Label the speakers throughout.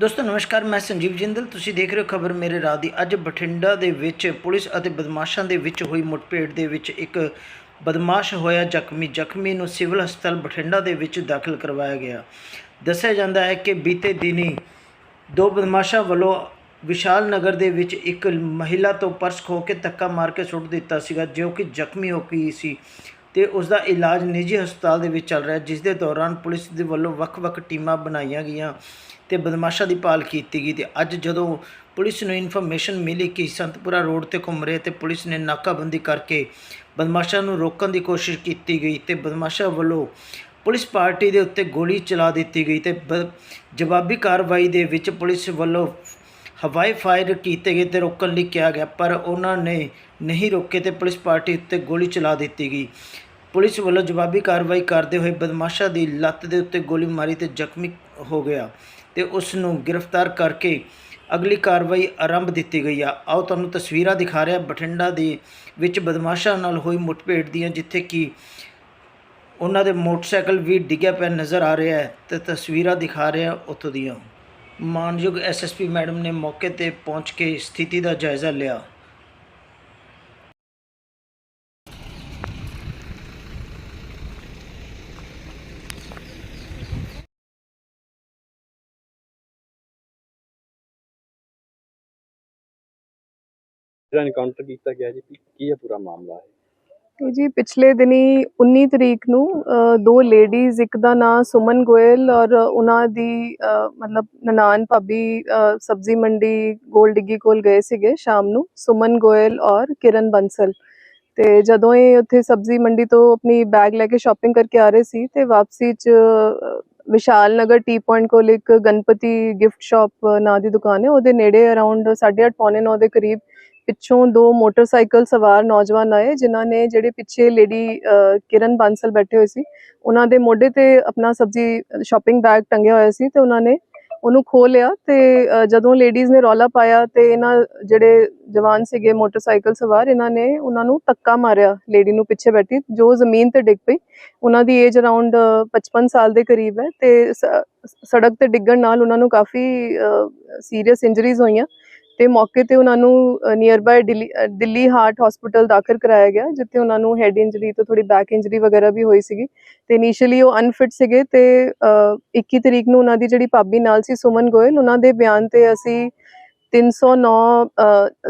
Speaker 1: ਦੋਸਤੋ, ਨਮਸਕਾਰ, ਮੈਂ ਸੰਜੀਵ ਜਿੰਦਲ। ਤੁਸੀਂ ਦੇਖ ਰਹੇ ਹੋ ਖਬਰ ਮੇਰੇ ਰਾਹ ਦੀ। ਅੱਜ ਬਠਿੰਡਾ ਦੇ ਵਿੱਚ ਪੁਲਿਸ ਅਤੇ ਬਦਮਾਸ਼ਾਂ ਦੇ ਵਿੱਚ ਹੋਈ ਮੁੱਠਭੇੜ ਦੇ ਵਿੱਚ ਇੱਕ ਬਦਮਾਸ਼ ਹੋਇਆ ਜ਼ਖਮੀ। ਜ਼ਖਮੀ ਨੂੰ ਸਿਵਲ ਹਸਪਤਾਲ ਬਠਿੰਡਾ ਦੇ ਵਿੱਚ ਦਾਖਲ ਕਰਵਾਇਆ ਗਿਆ। ਦੱਸਿਆ ਜਾਂਦਾ ਹੈ ਕਿ ਬੀਤੇ ਦਿਨੀ ਦੋ ਬਦਮਾਸ਼ਾਂ ਵੱਲੋਂ ਵਿਸ਼ਾਲ ਨਗਰ ਦੇ ਵਿੱਚ ਇੱਕ ਮਹਿਲਾ ਤੋਂ ਪਰਸ ਖੋ ਕੇ ਧੱਕਾ ਮਾਰ ਕੇ ਸੁੱਟ ਦਿੱਤਾ ਸੀਗਾ, ਜੋ ਕਿ ਜ਼ਖਮੀ ਹੋ ਗਈ ਸੀ ਤੇ ਉਸ ਦਾ ਇਲਾਜ ਨਿੱਜੀ ਹਸਪਤਾਲ ਦੇ ਵਿੱਚ ਚੱਲ ਰਿਹਾ ਜਿਸ ਦੇ ਦੌਰਾਨ ਪੁਲਿਸ ਦੇ ਵੱਲੋਂ ਵੱਖ-ਵੱਖ ਟੀਮਾਂ ਬਣਾਈਆਂ ਗਈਆਂ। ਤੇ ਬਦਮਾਸ਼ਾਂ ਦੀ ਭਾਲ ਕੀਤੀ ਗਈ ਤੇ ਅੱਜ ਜਦੋਂ ਪੁਲਿਸ ਨੂੰ ਇਨਫੋਰਮੇਸ਼ਨ ਮਿਲੀ ਕਿ ਸੰਤਪੁਰਾ ਰੋਡ ਤੇ ਘੁੰਮ ਰਹੇ ਤੇ ਪੁਲਿਸ ਨੇ ਨਾਕਾਬੰਦੀ ਕਰਕੇ ਬਦਮਾਸ਼ਾਂ ਨੂੰ ਰੋਕਣ ਦੀ ਕੋਸ਼ਿਸ਼ ਕੀਤੀ ਗਈ ਤੇ ਬਦਮਾਸ਼ਾਂ ਵੱਲੋਂ ਪੁਲਿਸ ਪਾਰਟੀ ਦੇ ਉੱਤੇ ਗੋਲੀ ਚਲਾ ਦਿੱਤੀ ਗਈ ਤੇ ਬ- ਜਵਾਬੀ ਕਾਰਵਾਈ ਦੇ ਵਿੱਚ ਪੁਲਿਸ ਵੱਲੋਂ ਹਵਾਈ ਫਾਇਰ ਕੀਤੇ ਗਏ ਤੇ ਰੋਕਣ ਲਈ ਕਿਹਾ ਗਿਆ, ਪਰ ਉਹਨਾਂ ਨੇ ਨਹੀਂ ਰੋਕੇ ਤੇ ਪੁਲਿਸ ਪਾਰਟੀ ਉੱਤੇ ਗੋਲੀ ਚਲਾ ਦਿੱਤੀ ਗਈ। ਪੁਲਿਸ ਵੱਲੋਂ ਜਵਾਬੀ ਕਾਰਵਾਈ ਕਰਦੇ ਹੋਏ ਬਦਮਾਸ਼ਾਂ ਦੀ ਲੱਤ ਦੇ ਉੱਤੇ ਗੋਲੀ ਮਾਰੀ ਤੇ ਜ਼ਖਮੀ ਹੋ ਗਿਆ। ਤੇ ਉਸ ਨੂੰ ਗ੍ਰਿਫਤਾਰ ਕਰਕੇ ਅਗਲੀ ਕਾਰਵਾਈ ਆਰੰਭ ਦਿੱਤੀ ਗਈ ਆ। ਆਓ ਤੁਹਾਨੂੰ ਤਸਵੀਰਾਂ ਦਿਖਾ ਰਿਹਾ ਬਠਿੰਡਾ ਦੇ ਵਿੱਚ ਬਦਮਾਸ਼ਾਂ ਨਾਲ ਹੋਈ ਮੁੱਠਭੇੜ ਦੀਆਂ, ਜਿੱਥੇ ਕਿ ਉਹਨਾਂ ਦੇ ਮੋਟਰਸਾਈਕਲ ਵੀ ਡਿੱਗਿਆ ਪਿਆ ਨਜ਼ਰ ਆ ਰਿਹਾ ਹੈ ਤੇ ਤਸਵੀਰਾਂ ਦਿਖਾ ਰਿਹਾ ਉੱਥੋਂ ਦੀਆਂ। ਮਾਨਯੋਗ ਐਸਐਸਪੀ ਮੈਡਮ ਨੇ ਮੌਕੇ ਤੇ ਪਹੁੰਚ ਕੇ ਸਥਿਤੀ ਦਾ ਜਾਇਜ਼ਾ ਲਿਆ।
Speaker 2: ਜਿਹੜਾ ਐਨਕਾਊਂਟਰ ਕੀਤਾ ਗਿਆ ਜੀ, ਕੀ ਹੈ ਪੂਰਾ ਮਾਮਲਾ ਹੈ?
Speaker 3: ਤੇ ਜੀ ਪਿਛਲੇ ਦਿਨੀ 19 ਤਰੀਕ ਨੂੰ ਦੋ ਲੇਡੀਜ਼ ਇੱਕ ਦਾ ਨਾਂ ਸੁਮਨ ਗੋਇਲ ਔਰ ਉਹਨਾਂ ਦੀ ਮਤਲਬ ਨਨਾਨ ਭਾਬੀ ਸਬਜ਼ੀ ਮੰਡੀ ਗੋਲ ਡਿੱਗੀ ਕੋਲ ਗਏ ਸੀਗੇ ਸ਼ਾਮ ਨੂੰ, ਸੁਮਨ ਗੋਇਲ ਔਰ ਕਿਰਨ ਬੰਸਲ। ਤੇ ਜਦੋਂ ਇਹ ਉੱਥੇ ਸਬਜ਼ੀ ਮੰਡੀ ਤੋਂ ਆਪਣੀ ਬੈਗ ਲੈ ਕੇ ਸ਼ਾਪਿੰਗ ਕਰਕੇ ਆ ਰਹੇ ਸੀ, ਤੇ ਵਾਪਸੀ ਚ ਵਿਸ਼ਾਲ ਨਗਰ ਟੀ ਪੁਆਇੰਟ ਕੋਲ ਇੱਕ ਗਣਪਤੀ ਗਿਫਟ ਸ਼ਾਪ ਨਾਂ ਦੀ ਦੁਕਾਨ ਹੈ। ਉਹਦੇ ਨੇੜੇ ਅਰਾਊਂਡ 8:30 ਪੌਣੇ 9 ਦੇ ਕਰੀਬ ਪਿੱਛੋਂ ਦੋ ਮੋਟਰਸਾਈਕਲ ਸਵਾਰ ਨੌਜਵਾਨ ਆਏ, ਜਿਨ੍ਹਾਂ ਨੇ ਜਿਹੜੇ ਪਿੱਛੇ ਲੇਡੀ ਕਿਰਨ ਬਾਂਸਲ ਬੈਠੇ ਹੋਏ ਸੀ। ਉਹਨਾਂ ਦੇ ਮੋਢੇ ਤੇ ਆਪਣਾ ਸਬਜ਼ੀ ਸ਼ਾਪਿੰਗ ਬੈਗ ਟੰਗਿਆ ਹੋਇਆ ਸੀ ਤੇ ਉਹਨਾਂ ਨੇ ਉਹਨੂੰ ਖੋਹ ਲਿਆ ਤੇ ਜਦੋਂ ਲੇਡੀਜ਼ ਨੇ ਰੌਲਾ ਪਾਇਆ ਤੇ ਇਹਨਾਂ ਜਿਹੜੇ ਜਵਾਨ ਸੀਗੇ ਮੋਟਰਸਾਈਕਲ ਸਵਾਰ, ਇਹਨਾਂ ਨੇ ਉਹਨਾਂ ਨੂੰ ਧੱਕਾ ਮਾਰਿਆ ਲੇਡੀ ਨੂੰ ਪਿੱਛੇ ਬੈਠੀ, ਜੋ ਜ਼ਮੀਨ ਤੇ ਡਿੱਗ ਪਈ। ਉਹਨਾਂ ਦੀ ਏਜ ਅਰਾਊਂਡ 55 ਸਾਲ ਦੇ ਕਰੀਬ ਹੈ ਤੇ ਸੜਕ ਤੇ ਡਿੱਗਣ ਨਾਲ ਉਹਨਾਂ ਨੂੰ ਕਾਫੀ ਸੀਰੀਅਸ ਇੰਜਰੀਜ਼ ਹੋਈਆਂ। ਤੇ ਮੌਕੇ ਤੇ ਉਹਨਾਂ ਨੂੰ near by Delhi Delhi heart hospital ਦਾਖਲ ਕਰਾਇਆ ਗਿਆ ਜਿੱਥੇ ਉਹਨਾਂ ਨੂੰ ਹੈਡ ਇੰਜਰੀ ਤੋਂ ਥੋੜੀ ਬੈਕ ਇੰਜਰੀ ਵਗੈਰਾ ਵੀ ਹੋਈ ਸੀਗੀ। ਤੇ ਇਨੀਸ਼ੀਅਲੀ ਉਹ ਅਨਫਿਟ ਸੀਗੇ ਤੇ ਅ, 21 ਤਰੀਕ ਨੂੰ ਉਹਨਾਂ ਦੀ ਜਿਹੜੀ ਭਾਬੀ ਨਾਲ ਸੀ ਸੁਮਨ ਗੋਇਲ ਉਹਨਾਂ ਦੇ ਬਿਆਨ ਤੇ ਅਸੀਂ 309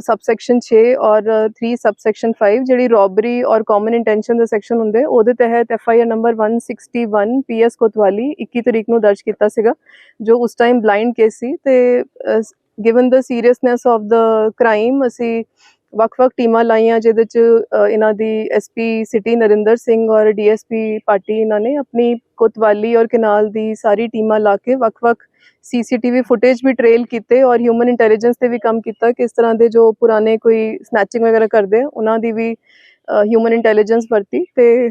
Speaker 3: ਸਬਸੈਕਸ਼ਨ 6 ਔਰ 3 ਸਬਸੈਕਸ਼ਨ 5 ਜਿਹੜੀ ਰੋਬਰੀ ਔਰ ਕਾਮਨ ਇੰਟੈਂਸ਼ਨ ਦਾ ਸੈਕਸ਼ਨ ਹੁੰਦੇ ਉਹਦੇ ਤਹਿਤ F I R number 161 PS Kotwali 21 ਤਰੀਕ ਨੂੰ ਦਰਜ ਕੀਤਾ ਸੀਗਾ ਜੋ ਉਸ ਟਾਈਮ ਬਲਾਈਂਡ ਕੇਸ ਸੀ ਤੇ given the seriousness of the crime ਅਸੀਂ ਵੱਖ-ਵੱਖ ਟੀਮਾਂ ਲਾਈਆਂ, ਜਿਹਦੇ ਚ ਇਹਨਾਂ ਦੀ ਐਸਪੀ ਸਿਟੀ ਨਰਿੰਦਰ ਸਿੰਘ ਔਰ ਡੀਐਸਪੀ ਪਾਰਟੀ ਇਹਨਾਂ ਨੇ ਆਪਣੀ ਕੋਤਵਾਲੀ ਔਰ ਕਨਾਲ ਦੀ ਸਾਰੀ ਟੀਮਾਂ ਲਾ ਕੇ ਵੱਖ-ਵੱਖ ਸੀਸੀਟੀਵੀ ਫੁਟੇਜ ਵੀ ਟ੍ਰੇਲ ਕੀਤੇ ਔਰ ਹਿਊਮਨ ਇੰਟੈਲੀਜੈਂਸ ਤੇ ਵੀ ਕੰਮ ਕੀਤਾ ਕਿ ਇਸ ਤਰ੍ਹਾਂ ਦੇ ਜੋ ਪੁਰਾਣੇ ਕੋਈ ਸਨੈਚਿੰਗ ਵਗੈਰਾ ਕਰਦੇ ਉਹਨਾਂ ਦੀ ਵੀ ਹਿਊਮਨ ਇੰਟੈਲੀਜੈਂਸ ਵਰਤੀ ਤੇ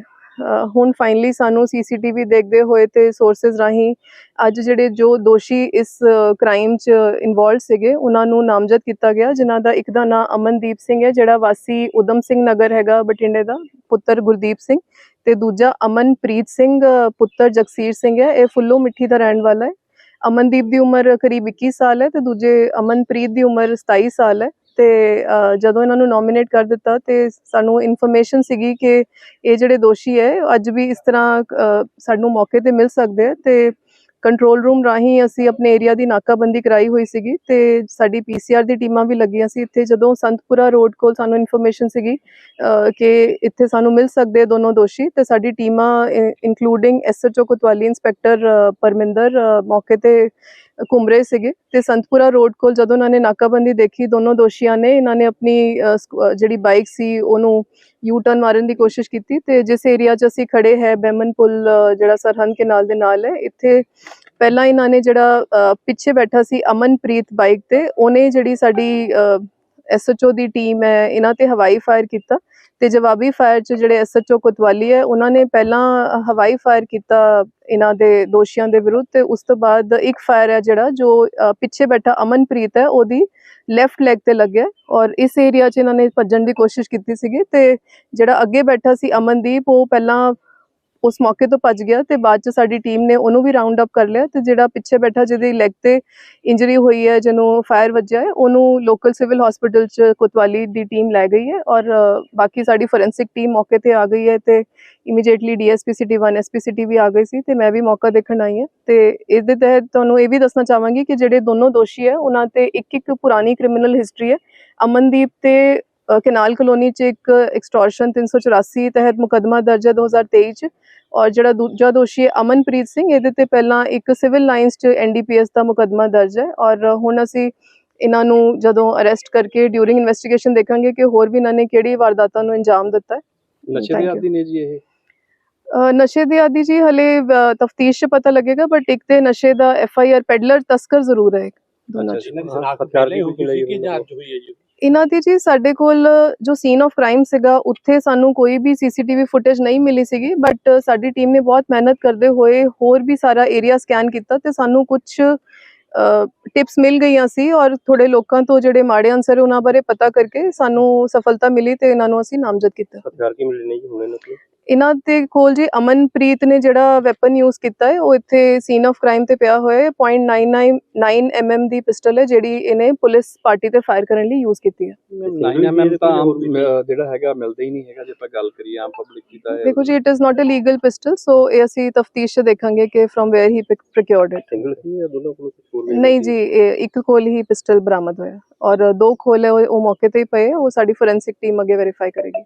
Speaker 3: ਹੁਣ ਫਾਈਨਲੀ ਸਾਨੂੰ ਸੀਸੀਟੀਵੀ ਦੇਖਦੇ ਹੋਏ ਤੇ ਸੋਰਸਸ ਰਾਹੀਂ ਅੱਜ ਜਿਹੜੇ ਜੋ ਦੋਸ਼ੀ ਇਸ ਕ੍ਰਾਈਮ 'ਚ ਇਨਵੋਲਡ ਸੀਗੇ, ਉਹਨਾਂ ਨੂੰ ਨਾਮਜ਼ਦ ਕੀਤਾ ਗਿਆ, ਜਿਨ੍ਹਾਂ ਦਾ ਇੱਕ ਦਾ ਨਾਮ ਅਮਨਦੀਪ ਸਿੰਘ ਹੈ, ਜਿਹੜਾ ਵਾਸੀ ਉਦਮ ਸਿੰਘ ਨਗਰ ਹੈਗਾ ਬਠਿੰਡੇ ਦਾ, ਪੁੱਤਰ ਗੁਰਦੀਪ ਸਿੰਘ ਤੇ ਦੂਜਾ ਅਮਨਪ੍ਰੀਤ ਸਿੰਘ, ਪੁੱਤਰ ਜਗਸੀਰ ਸਿੰਘ ਹੈ, ਇਹ ਫੁੱਲੋ ਮਿੱਠੀ ਦਾ ਰਹਿਣ ਵਾਲਾ ਹੈ। ਅਮਨਦੀਪ ਦੀ ਉਮਰ ਕਰੀਬ 21 ਸਾਲ ਹੈ ਤੇ ਦੂਜੇ ਅਮਨਪ੍ਰੀਤ ਦੀ ਉਮਰ 27 ਸਾਲ ਹੈ। ਤੇ ਜਦੋਂ ਇਹਨਾਂ ਨੂੰ ਨੋਮੀਨੇਟ ਕਰ ਦਿੱਤਾ ਤੇ ਸਾਨੂੰ ਇਨਫੋਰਮੇਸ਼ਨ ਸੀਗੀ ਕਿ ਇਹ ਜਿਹੜੇ ਦੋਸ਼ੀ ਹੈ, ਅੱਜ ਵੀ ਇਸ ਤਰ੍ਹਾਂ ਸਾਨੂੰ ਮੌਕੇ ਤੇ ਮਿਲ ਸਕਦੇ ਆ ਤੇ ਕੰਟਰੋਲ ਰੂਮ ਰਾਹੀਂ ਅਸੀਂ ਆਪਣੇ ਏਰੀਆ ਦੀ ਨਾਕਾਬੰਦੀ ਕਰਾਈ ਹੋਈ ਸੀਗੀ ਤੇ ਸਾਡੀ ਪੀਸੀਆਰ ਦੀ ਟੀਮਾਂ ਵੀ ਲੱਗੀਆਂ ਸੀ। ਇੱਥੇ ਜਦੋਂ ਸੰਤਪੁਰਾ ਰੋਡ ਕੋਲ ਸਾਨੂੰ ਇਨਫੋਰਮੇਸ਼ਨ ਸੀਗੀ ਕਿ ਇੱਥੇ ਸਾਨੂੰ ਮਿਲ ਸਕਦੇ ਦੋਨੋਂ ਦੋਸ਼ੀ ਤੇ ਸਾਡੀ ਟੀਮਾਂ including SHO Kotwali inspector Parminder ਮੌਕੇ ਤੇ ਘੁੰਮ ਰਹੇ ਸੀਗੇ ਤੇ ਸੰਤਪੁਰਾ ਰੋਡ ਕੋਲ ਜਦੋਂ ਉਹਨਾਂ ਨੇ ਨਾਕਾਬੰਦੀ ਦੇਖੀ, ਦੋਨੋਂ ਦੋਸ਼ੀਆਂ ਨੇ ਇਹਨਾਂ ਨੇ ਆਪਣੀ ਜਿਹੜੀ ਬਾਈਕ ਸੀ, ਉਹਨੂੰ ਯੂ ਟਰਨ ਮਾਰਨ ਦੀ ਕੋਸ਼ਿਸ਼ ਕੀਤੀ ਤੇ ਜਿਸ ਏਰੀਆ 'ਚ ਅਸੀਂ ਖੜੇ ਹੈ ਬੈਮਨ ਪੁਲ ਜਿਹੜਾ ਸਰਹੰਦ ਕਨਾਲ ਦੇ ਨਾਲ ਹੈ ਇੱਥੇ ਪਹਿਲਾਂ ਇਹਨਾਂ ਨੇ ਜਿਹੜਾ ਅ, ਪਿੱਛੇ ਬੈਠਾ ਸੀ ਅਮਨਪ੍ਰੀਤ ਬਾਈਕ ਤੇ ਉਹਨੇ ਜਿਹੜੀ ਸਾਡੀ ਐਸਐਚਓ ਦੀ ਟੀਮ ਹੈ, ਇਹਨਾਂ ਤੇ ਹਵਾਈ ਫਾਇਰ ਕੀਤਾ ਤੇ ਜਵਾਬੀ ਫਾਇਰ 'ਚ ਜਿਹੜੇ ਐਸਐਚਓ ਕੋਤਵਾਲੀ ਹੈ, ਉਹਨਾਂ ਨੇ ਪਹਿਲਾਂ ਹਵਾਈ ਫਾਇਰ ਕੀਤਾ ਇਹਨਾਂ ਦੇ ਦੋਸ਼ੀਆਂ ਦੇ ਵਿਰੁੱਧ ਤੇ ਉਸ ਤੋਂ ਬਾਅਦ ਇੱਕ ਫਾਇਰ ਹੈ ਜਿਹੜਾ ਜੋ ਪਿੱਛੇ ਬੈਠਾ ਅਮਨਪ੍ਰੀਤ ਹੈ, ਉਹਦੀ ਲੈਫਟ ਲੈਗ ਤੇ ਲੱਗਿਆ ਔਰ ਇਸ ਏਰੀਆ 'ਚ ਇਹਨਾਂ ਨੇ ਭੱਜਣ ਦੀ ਕੋਸ਼ਿਸ਼ ਕੀਤੀ ਸੀਗੀ ਤੇ ਜਿਹੜਾ ਅੱਗੇ ਬੈਠਾ ਸੀ ਅਮਨਦੀਪ, ਉਹ ਪਹਿਲਾਂ ਉਸ ਮੌਕੇ ਤੋਂ ਭੱਜ ਗਿਆ ਤੇ ਬਾਅਦ ਚ ਸਾਡੀ ਟੀਮ ਨੇ ਉਹਨੂੰ ਵੀ ਰਾਉਂਡ ਅਪ ਕਰ ਲਿਆ ਤੇ ਜਿਹੜਾ ਪਿੱਛੇ ਬੈਠਾ ਜਿਹਦੀ ਲੈਗ ਤੇ ਇੰਜਰੀ ਹੋਈ ਹੈ, ਜਿਹਨੂੰ ਫਾਇਰ ਵੱਜਿਆ ਹੈ, ਉਹਨੂੰ ਲੋਕਲ ਸਿਵਲ ਹਸਪੀਟਲ ਚ ਕੋਤਵਾਲੀ ਦੀ ਟੀਮ ਲੈ ਗਈ ਹੈ ਔਰ ਬਾਕੀ ਸਾਡੀ ਫੋਰੈਂਸਿਕ ਟੀਮ ਮੌਕੇ ਤੇ ਆ ਗਈ ਹੈ ਤੇ immediately DSP city 1 SP city ਵੀ ਆ ਗਈ ਸੀ ਤੇ ਮੈਂ ਵੀ ਮੌਕਾ ਦੇਖਣ ਆਈ ਹਾਂ ਤੇ ਇਸ ਦੇ ਤਹਿਤ ਤੁਹਾਨੂੰ ਇਹ ਵੀ ਦੱਸਣਾ ਚਾਹਾਂਗੀ ਕਿ ਜਿਹੜੇ ਦੋਨੋਂ ਦੋਸ਼ੀ ਹੈ, ਉਹਨਾਂ ਤੇ ਇੱਕ ਇੱਕ ਪੁਰਾਣੀ ਕ੍ਰਿਮੀਨਲ ਹਿਸਟਰੀ ਹੈ, ਅਮਨਦੀਪ ਤੇ ਕਨਾਲ ਕਲੋਨੀ ਚ ਇੱਕ ਐਕਸਟੋਰਸ਼ਨ 384 ਤਹਿਤ ਮੁਕੱਦਮਾ ਦਰਜ ਹੈ 2023 ਚ ਔਰ ਜਿਹੜਾ ਦੂਜਾ ਦੋਸ਼ੀ ਹੈ ਅਮਨਪ੍ਰੀਤ ਸਿੰਘ ਇਹਦੇ ਤੇ ਪਹਿਲਾਂ ਇੱਕ ਸਿਵਲ ਲਾਈਨਸ ਚ ਐਨਡੀਪੀਐਸ ਦਾ ਮੁਕੱਦਮਾ ਦਰਜ ਹੈ ਔਰ ਹੁਣ ਅਸੀਂ ਇਹਨਾਂ ਨੂੰ ਜਦੋਂ ਅਰੈਸਟ ਕਰਕੇ ਡਿਊਰਿੰਗ ਇਨਵੈਸਟੀਗੇਸ਼ਨ ਦੇਖਾਂਗੇ ਕਿ ਹੋਰ ਵੀ ਇਹਨਾਂ ਨੇ ਕਿਹੜੀ ਵਾਰਦਾਤਾਂ ਨੂੰ ਅੰਜਾਮ ਦਿੱਤਾ ਹੈ।
Speaker 2: ਨਸ਼ੇ ਦੇ. ਆਦੀ ਨੇ ਜੀ ਇਹ?
Speaker 3: ਨਸ਼ੇ ਦੇ ਆਦੀ ਜੀ ਹਲੇ ਤਫਤੀਸ਼ 'ਚ ਪਤਾ ਲੱਗੇਗਾ ਬਟ ਇੱਕ ਤੇ ਨਸ਼ੇ ਦਾ ਐਫ ਆਈ ਆਰ ਪੈਡਲਰ ਤਸਕਰ ਜ਼ਰੂਰ ਹੈ ਦੋਨਾਂ
Speaker 2: ਦੀ ਸਨਾਖਤ ਹੋਈ ਹੈ
Speaker 4: ਹੋਈ ਹੈ ਜੀ?
Speaker 3: ਇਹਨਾਂ ਦੀ ਜੀ ਸਾਡੇ ਕੋਲ ਜੋ ਸੀਨ ਆਫ ਕ੍ਰਾਈਮ ਸੀਗਾ, ਉੱਥੇ ਸਾਨੂੰ ਕੋਈ ਵੀ ਸੀਸੀਟੀਵੀ ਫੁਟੇਜ ਨਹੀਂ ਮਿਲੀ ਸੀਗੀ ਬਟ ਸਾਡੀ ਟੀਮ ਨੇ ਬਹੁਤ ਮਿਹਨਤ ਕਰਦੇ ਹੋਏ ਹੋਰ ਵੀ ਸਾਰਾ ਏਰੀਆ ਸਕੈਨ ਕੀਤਾ ਤੇ ਸਾਨੂੰ ਕੁਝ ਟਿਪਸ ਮਿਲ ਗਈਆਂ ਸੀ ਔਰ ਥੋੜੇ ਲੋਕਾਂ ਤੋਂ ਜਿਹੜੇ ਮਾੜੇ ਅਨਸਰ ਉਹਨਾਂ ਬਾਰੇ ਪਤਾ ਕਰਕੇ ਸਾਨੂੰ ਸਫਲਤਾ ਮਿਲੀ ਤੇ ਇਹਨਾਂ ਨੂੰ ਅਸੀਂ ਨਾਮਜ਼ਦ ਕੀਤਾ।
Speaker 2: ਹਥਿਆਰ ਕੀ ਮਿਲੇ ਜੀ ਹੁਣ ਇਹਨਾਂ
Speaker 3: ਇਹਨਾਂ ਦੇ ਕੋਲ ਜੀ ਅਮਨਪ੍ਰੀਤ ਨੇ ਜਿਹੜਾ ਵੈਪਨ ਯੂਜ਼ ਕੀਤਾ ਹੈ ਉਹ ਇੱਥੇ ਸੀਨ ਆਫ ਕ੍ਰਾਈਮ ਤੇ ਪਿਆ ਹੋਇਆ ਹੈ .999 mm ਦੀ ਪਿਸਟਲ ਹੈ ਜਿਹੜੀ ਇਹਨੇ ਪੁਲਿਸ ਪਾਰਟੀ ਤੇ ਫਾਇਰ ਕਰਨ ਲਈ ਯੂਜ਼ ਕੀਤੀ ਹੈ।
Speaker 2: 9 ਐਮਐਮ ਤਾਂ ਆਮ ਜਿਹੜਾ ਹੈਗਾ ਮਿਲਦਾ ਹੀ ਨਹੀਂ ਹੈਗਾ ਜੇ ਆਪਾਂ ਗੱਲ ਕਰੀਏ ਆਮ ਪਬਲਿਕ ਦੀ ਤਾਂ
Speaker 3: ਦੇਖੋ ਜੀ it is not a legal pistol so ਇਹ ਅਸੀਂ ਤਫਤੀਸ਼ ਚ ਦੇਖਾਂਗੇ ਕਿ from where he procured it
Speaker 2: single ਸੀ ਜਾਂ ਦੋਨੋਂ ਕੋਲ ਕੁਝ ਹੋਰ
Speaker 3: ਨਹੀਂ ਜੀ ਇੱਕ ਕੋਲ ਹੀ ਪਿਸਟਲ ਬਰਾਮਦ ਹੋਇਆ। ਔਰ ਦੋ ਖੋਲ ਹੈ ਉਹ ਮੌਕੇ ਤੇ ਹੀ ਪਏ ਉਹ ਸਾਡੀ ਫੋਰੈਂਸਿਕ ਟੀਮ ਅੱਗੇ ਵੈਰੀਫਾਈ ਕਰੇਗੀ।